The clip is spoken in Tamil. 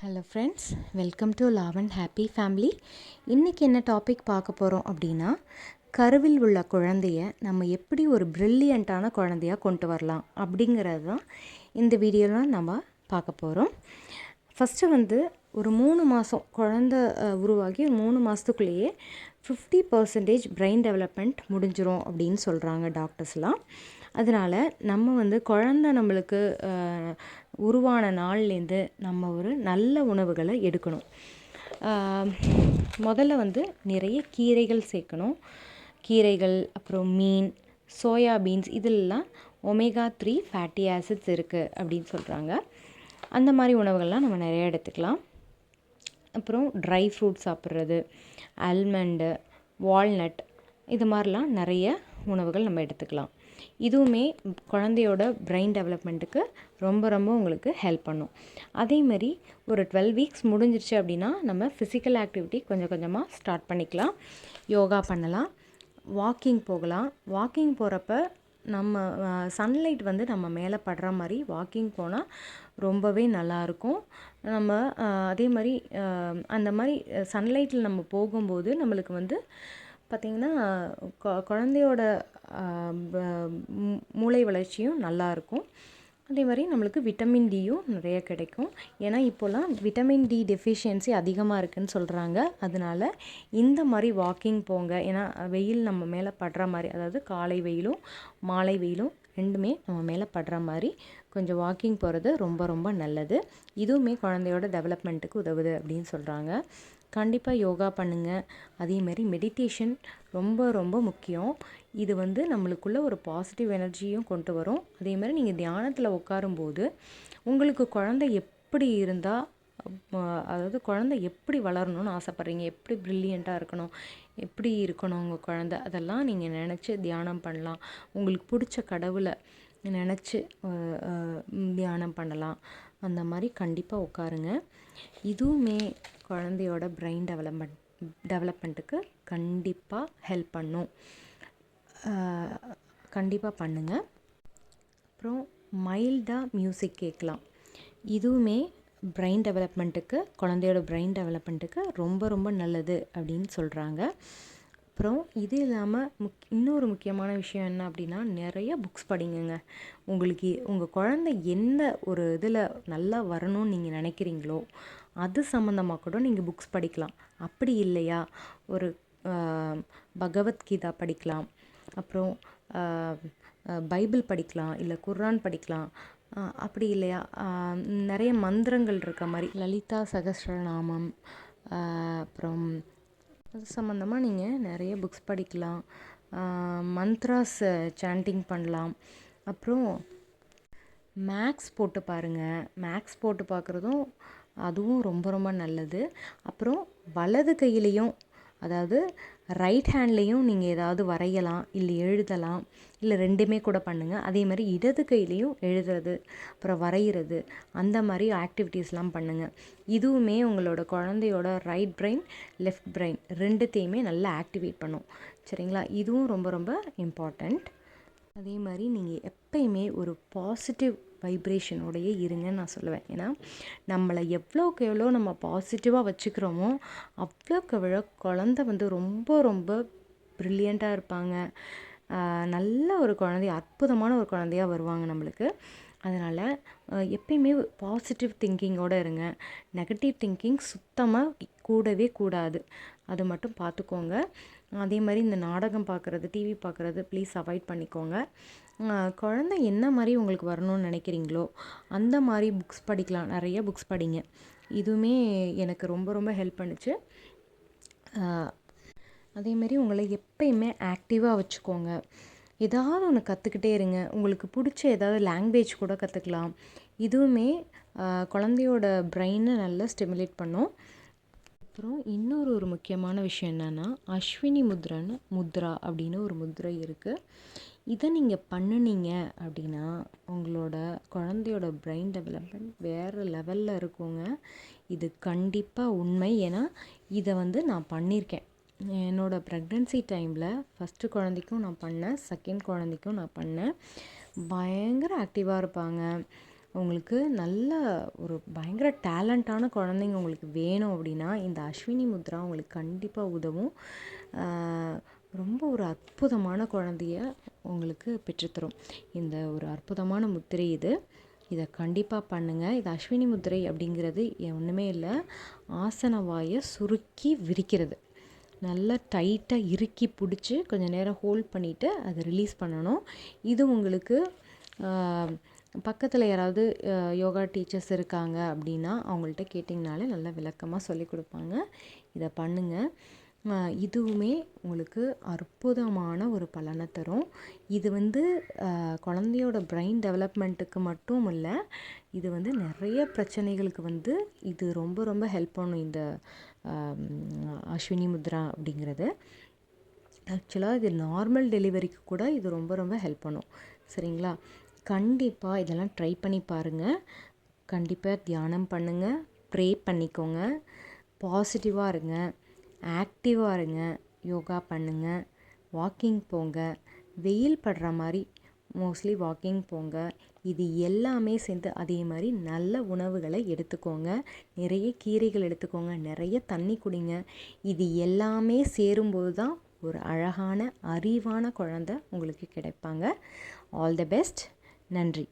Hello friends welcome to love and happy family இன்றைக்கி என்ன டாபிக் பார்க்க போகிறோம் அப்படின்னா கருவில் உள்ள குழந்தைய நம்ம எப்படி ஒரு ப்ரில்லியண்ட்டான குழந்தையாக கொண்டு வரலாம் அப்படிங்கிறது தான் இந்த வீடியோலாம் நம்ம பார்க்க போகிறோம் ஃபஸ்ட்டு வந்து ஒரு மூணு மாதம் குழந்த உருவாகி உருவாகி மூணு மாதத்துக்குள்ளேயே ஃபிஃப்டி பர்சன்டேஜ் பிரெயின் டெவலப்மெண்ட் முடிஞ்சிரும் அப்படின்னு சொல்கிறாங்க டாக்டர்ஸ்லாம் அதனால் நம்ம வந்து குழந்த நம்மளுக்கு உருவான நாள்லேருந்து நம்ம ஒரு நல்ல உணவுகளை எடுக்கணும். முதல்ல வந்து நிறைய கீரைகள் சேர்க்கணும். கீரைகள் அப்புறம் மீன் சோயா பீன்ஸ் இதெல்லாம் ஒமேகா த்ரீ ஃபேட்டி ஆசிட்ஸ் இருக்குது அப்படின்னு சொல்கிறாங்க அந்த மாதிரி உணவுகள்லாம் நம்ம நிறைய எடுத்துக்கலாம். அப்புறம் ட்ரை ஃப்ரூட் சாப்பிட்றது ஆல்மண்டு வால்நட் இது மாதிரிலாம் நிறைய உணவுகள் நம்ம எடுத்துக்கலாம். இதுவுமே குழந்தையோட பிரெயின் டெவலப்மெண்ட்டுக்கு ரொம்ப ரொம்ப உங்களுக்கு ஹெல்ப் பண்ணும். அதே மாதிரி ஒரு டுவெல் வீக்ஸ் முடிஞ்சிருச்சு அப்படின்னா நம்ம ஃபிசிக்கல் ஆக்டிவிட்டி கொஞ்சம் கொஞ்சமாக ஸ்டார்ட் பண்ணிக்கலாம். யோகா பண்ணலாம். வாக்கிங் போகலாம். வாக்கிங் போகிறப்ப நம்ம சன்லைட் வந்து நம்ம மேலே படுற மாதிரி வாக்கிங் போனால் ரொம்பவே நல்லாயிருக்கும் நம்ம அதே மாதிரி அந்த மாதிரி சன்லைட்டில் நம்ம போகும்போது நம்மளுக்கு வந்து பார்த்திங்கன்னா கொ- குழந்தையோட மூளை வளர்ச்சியும் நல்லாயிருக்கும் அதே மாதிரி நம்மளுக்கு விட்டமின் டியும் நிறைய கிடைக்கும். ஏன்னா இப்போல்லாம் விட்டமின் டி டெஃபிஷியன்சி அதிகமாக இருக்குன்னு சொல்கிறாங்க அதனால இந்த மாதிரி வாக்கிங் போங்க. ஏன்னா வெயில் நம்ம மேலே படுற மாதிரி அதாவது காலை வெயிலும் மாலை வெயிலும் ரெண்டுமே நம்ம மேலே படுற மாதிரி கொஞ்சம் வாக்கிங் போகிறது ரொம்ப ரொம்ப நல்லது. இதுவுமே குழந்தையோட டெவலப்மெண்ட்டுக்கு உதவுது அப்படின்னு சொல்கிறாங்க கண்டிப்பாக யோகா பண்ணுங்கள் அதேமாரி மெடிடேஷன் ரொம்ப ரொம்ப முக்கியம். இது வந்து நம்மளுக்குள்ள ஒரு பாசிட்டிவ் எனர்ஜியும் கொண்டு வரும். அதேமாதிரி நீங்கள் தியானத்தில் உட்காரும்போது உங்களுக்கு குழந்தை எப்படி இருந்தால் அதாவது குழந்தை எப்படி வளரணும்னு ஆசைப்பட்றீங்க? எப்படி ப்ரில்லியண்ட்டாக இருக்கணும்? எப்படி இருக்கணும் உங்கள் குழந்தை? அதெல்லாம் நீங்கள் நினச்சி தியானம் பண்ணலாம். உங்களுக்கு பிடிச்ச கடவுளை நினச்சி தியானம் பண்ணலாம். அந்த மாதிரி கண்டிப்பாக உட்காருங்க. இதுவுமே குழந்தையோட பிரெயின் டெவலப்மெண்ட் டெவலப்மெண்ட்டுக்கு கண்டிப்பாக ஹெல்ப் பண்ணும். கண்டிப்பாக பண்ணுங்கள் அப்புறம் மைல்டாக மியூசிக் கேட்கலாம். இதுவுமே பிரெயின் டெவலப்மெண்ட்டுக்கு குழந்தையோட பிரெயின் டெவலப்மெண்ட்டுக்கு ரொம்ப ரொம்ப நல்லது அப்படின்னு சொல்கிறாங்க அப்புறம் இது இல்லாமல் முக் இன்னொரு முக்கியமான விஷயம் என்ன அப்படின்னா நிறைய புக்ஸ் படிங்கங்க. உங்களுக்கு உங்கள் குழந்தை எந்த ஒரு இதில் நல்லா வரணும்னு நீங்கள் நினைக்கிறீங்களோ அது சம்மந்தமாக கூட நீங்கள் புக்ஸ் படிக்கலாம். அப்படி இல்லையா? ஒரு பகவத்கீதா படிக்கலாம். அப்புறம் பைபிள் படிக்கலாம் இல்லை குர்ஆன் படிக்கலாம். அப்படி இல்லையா? நிறைய மந்திரங்கள் இருக்க மாதிரி லலிதா சகஸ்ரநாமம் அப்புறம் அது சம்மந்தமாக நீங்கள் நிறைய புக்ஸ் படிக்கலாம். மந்த்ராஸ் சாண்டிங் பண்ணலாம். அப்புறம் மேக்ஸ் போட்டு பாருங்கள் மேக்ஸ் போட்டு பார்க்குறதும் அதுவும் ரொம்ப ரொம்ப நல்லது. அப்புறம் வலது கையிலையும் அதாவது ரைட் ஹேண்ட்லேயும் நீங்கள் ஏதாவது வரையலாம் இல்லை எழுதலாம் இல்லை ரெண்டுமே கூட பண்ணுங்கள் அதே மாதிரி இடது கையிலையும் எழுதுறது அப்புறம் வரைகிறது அந்த மாதிரி ஆக்டிவிட்டீஸ்லாம் பண்ணுங்கள் இதுவுமே உங்களோட குழந்தையோட ரைட் பிரெயின் லெஃப்ட் பிரெயின் ரெண்டுத்தையுமே நல்லா ஆக்டிவேட் பண்ணும். சரிங்களா? இதுவும் ரொம்ப ரொம்ப இம்பார்ட்டண்ட் அதே மாதிரி நீங்கள் எப்பயுமே ஒரு பாசிட்டிவ் வைப்ரேஷனோடையே இருங்கன்னு நான் சொல்லுவேன். ஏன்னா நம்மளை எவ்வளோக்கு எவ்வளோ நம்ம பாசிட்டிவாக வச்சுக்கிறோமோ அவ்வளோக்கு எவ்வளோ குழந்த வந்து ரொம்ப ரொம்ப ப்ரில்லியண்ட்டாக இருப்பாங்க. நல்ல ஒரு குழந்தைய அற்புதமான ஒரு குழந்தையா வருவாங்க நம்மளுக்கு. அதனால் எப்பயுமே பாசிட்டிவ் திங்கிங்கோடு இருங்க. நெகட்டிவ் திங்கிங் சுத்தமாக கூடவே கூடாது. அது மட்டும் பார்த்துக்கோங்க. அதே மாதிரி இந்த நாடகம் பார்க்குறது டிவி பார்க்குறது ப்ளீஸ் அவாய்ட் பண்ணிக்கோங்க. குழந்த குழந்தை என்ன மாதிரி உங்களுக்கு வரணும்னு நினைக்கிறீங்களோ அந்த மாதிரி புக்ஸ் படிக்கலாம். நிறைய புக்ஸ் படிங்க. இதுவுமே எனக்கு ரொம்ப ரொம்ப ஹெல்ப் பண்ணுச்சு. அதேமாரி உங்களை எப்பயுமே ஆக்டிவாக வச்சுக்கோங்க. ஏதாவது ஒன்று கற்றுக்கிட்டே இருங்க. உங்களுக்கு பிடிச்ச ஏதாவது லாங்குவேஜ் கூட கற்றுக்கலாம் இதுவுமே குழந்தையோட பிரெயினை நல்லா ஸ்டிமுலேட் பண்ணும். அப்புறம் இன்னொரு ஒரு முக்கியமான விஷயம் என்னென்னா அஸ்வினி முத்ரான்னு முத்ரா அப்படின்னு ஒரு முத்ரை இருக்குது இதை நீங்கள் பண்ணுனீங்க அப்படின்னா உங்களோட குழந்தையோட பிரெயின் டெவலப்மெண்ட் வேறு லெவலில் இருக்குங்க. இது கண்டிப்பாக உண்மை. ஏன்னா இதை வந்து நான் பண்ணியிருக்கேன் என்னோடய ப்ரெக்னென்சி டைமில் ஃபஸ்ட்டு குழந்தைக்கும் நான் பண்ணேன் செகண்ட் குழந்தைக்கும் நான் பண்ணேன். பயங்கர ஆக்டிவாக இருப்பாங்க. உங்களுக்கு நல்ல ஒரு பயங்கர டேலண்ட்டான குழந்தைங்க உங்களுக்கு வேணும் அப்படின்னா இந்த அஸ்வினி முத்ரா உங்களுக்கு கண்டிப்பாக உதவும். ரொம்ப ஒரு அற்புதமான குழந்தைய உங்களுக்கு பெற்றுத்தரும். இந்த ஒரு அற்புதமான முத்திரை இது. இதை கண்டிப்பாக பண்ணுங்கள் இது அஸ்வினி முத்திரை அப்படிங்கிறது ஒன்றுமே இல்லை ஆசனவாயை சுருக்கி விரிக்கிறது. நல்லா டைட்டாக இறுக்கி பிடிச்சி கொஞ்சம் நேரம் ஹோல்ட் பண்ணிவிட்டு அதை ரிலீஸ் பண்ணணும். இது உங்களுக்கு பக்கத்தில் யாராவது யோகா டீச்சர்ஸ் இருக்காங்க அப்படின்னா அவங்கள்ட்ட கேட்டிங்கனாலே நல்லா விளக்கமாக சொல்லி கொடுப்பாங்க. இதை பண்ணுங்கள் இதுவுமே உங்களுக்கு அற்புதமான ஒரு பலனை தரும். இது வந்து குழந்தையோட பிரெயின் டெவலப்மெண்ட்டுக்கு மட்டும் இல்லை இது வந்து நிறைய பிரச்சனைகளுக்கு வந்து இது ரொம்ப ரொம்ப ஹெல்ப் பண்ணும் இந்த அஸ்வினி முத்ரா அப்படிங்கிறது. ஆக்சுவலாக இது நார்மல் டெலிவரிக்கு கூட இது ரொம்ப ரொம்ப ஹெல்ப் பண்ணும். சரிங்களா? கண்டிப்பாக இதெல்லாம் ட்ரை பண்ணி பாருங்கள் கண்டிப்பாக தியானம் பண்ணுங்கள் ப்ரே பண்ணிக்கோங்க. பாசிட்டிவாக இருங்க. ஆக்டிவாக இருங்க. யோகா பண்ணுங்கள் வாக்கிங் போங்க. வெயில் படுற மாதிரி மோஸ்ட்லி வாக்கிங் போங்க. இது எல்லாமே சேர்ந்து அதே மாதிரி நல்ல உணவுகளை எடுத்துக்கோங்க. நிறைய கீரைகள் எடுத்துக்கோங்க. நிறைய தண்ணி குடிங்க. இது எல்லாமே சேரும்போது தான் ஒரு அழகான அறிவான குழந்த உங்களுக்கு கிடைப்பாங்க. ஆல் த பெஸ்ட் நன்றி.